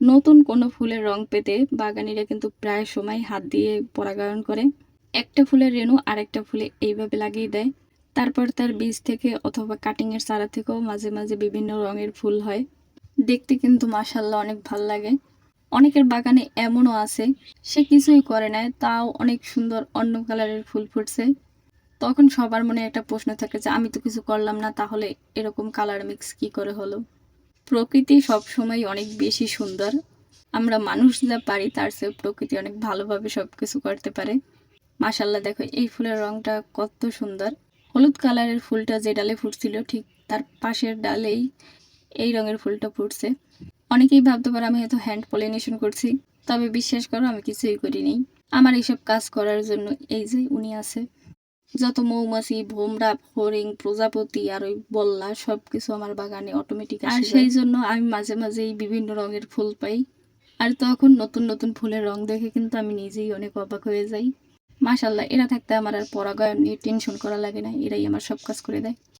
নতুন কোনো ফুলের রং পেতে বাগানিরা কিন্তু প্রায় সময় হাত দিয়ে পরাগায়ন করে। একটা ফুলের রেণু আরেকটা ফুলে এইভাবে লাগিয়ে দেয়। তারপর তার বীজ থেকে অথবা কাটিংয়ের চারা থেকেও মাঝে মাঝে বিভিন্ন রঙের ফুল হয়। দেখতে কিন্তু মাসাল্লাহ অনেক ভালো লাগে। অনেকের বাগানে এমনও আছে, সে কিছুই করে না, তাও অনেক সুন্দর অন্য কালারের ফুল ফুটছে। তখন সবার মনে একটা প্রশ্ন থাকে যে, আমি তো কিছু করলাম না, তাহলে এরকম কালার মিক্স কি করে হলো? প্রকৃতি সবসময় অনেক বেশি সুন্দর। আমরা মানুষ যা পারি তার চেয়ে প্রকৃতি অনেক ভালোভাবে সব কিছু করতে পারে। মাসাল্লাহ দেখো এই ফুলের রংটা কত সুন্দর। হলুদ কালারের ফুলটা যে ডালে ফুটছিল, ঠিক তার পাশের ডালেই এই রঙের ফুলটা ফুটছে। অনেকেই ভাবতে পারে আমি হয়তো হ্যান্ড পলিনেশন করছি, তবে বিশ্বাস করো আমি কিছুই করিনি। আমার এইসব কাজ করার জন্য এই যে উনি আছে যত মৌমাছি ভোমরা হরিং প্রজাপতি আর ওই বললা সব কিছু আমার বাগানে অটোমেটিক আর সেই জন্য আমি মাঝে মাঝেই বিভিন্ন রঙের ফুল পাই। আর তখন নতুন নতুন ফুলের রং দেখে কিন্তু আমি নিজেই অনেক অবাক হয়ে যাই। মাসাল্লাহ এরা থাকতে আমার আর পরাগায়ন নিয়ে টেনশন করা লাগে না এরাই আমার সব কাজ করে দেয়।